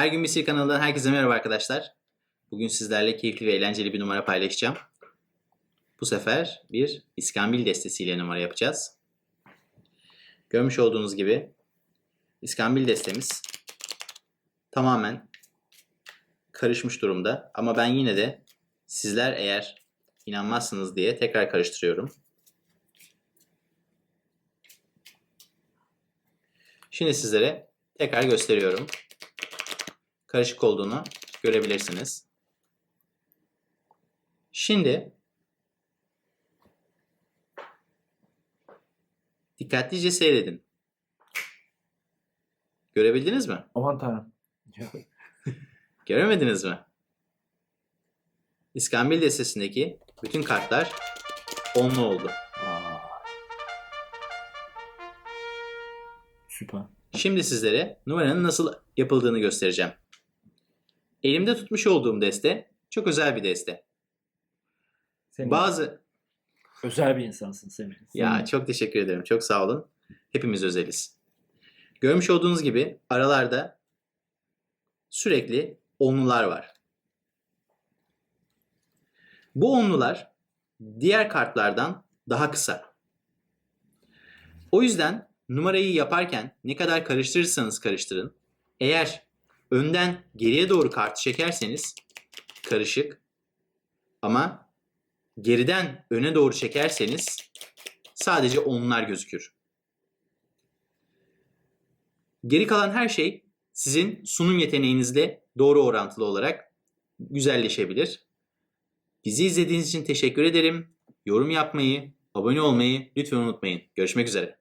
Her gün bir Sir kanalından herkese merhaba arkadaşlar. Bugün sizlerle keyifli ve eğlenceli bir numara paylaşacağım. Bu sefer bir iskambil destesiyle numara yapacağız. Görmüş olduğunuz gibi iskambil destemiz tamamen karışmış durumda. Ama ben yine de sizler eğer inanmazsınız diye tekrar karıştırıyorum. Şimdi sizlere tekrar gösteriyorum. Karışık olduğunu görebilirsiniz. Şimdi dikkatlice seyredin. Görebildiniz mi? Aman tanrım. Göremediniz mi? İskambil destesindeki bütün kartlar onlu oldu. Aa. Süper. Şimdi sizlere numaranın nasıl yapıldığını göstereceğim. Elimde tutmuş olduğum deste çok özel bir deste. Senin Bazı özel bir insansın Semih. ya çok teşekkür ederim. Çok sağ olun. Hepimiz özeliz. Görmüş olduğunuz gibi aralarda sürekli onlular var. Bu onlular diğer kartlardan daha kısa. O yüzden numarayı yaparken ne kadar karıştırırsanız karıştırın. Eğer önden geriye doğru kartı çekerseniz karışık ama geriden öne doğru çekerseniz sadece onlular gözükür. Geri kalan her şey sizin sunum yeteneğinizle doğru orantılı olarak güzelleşebilir. Bizi izlediğiniz için teşekkür ederim. Yorum yapmayı, abone olmayı lütfen unutmayın. Görüşmek üzere.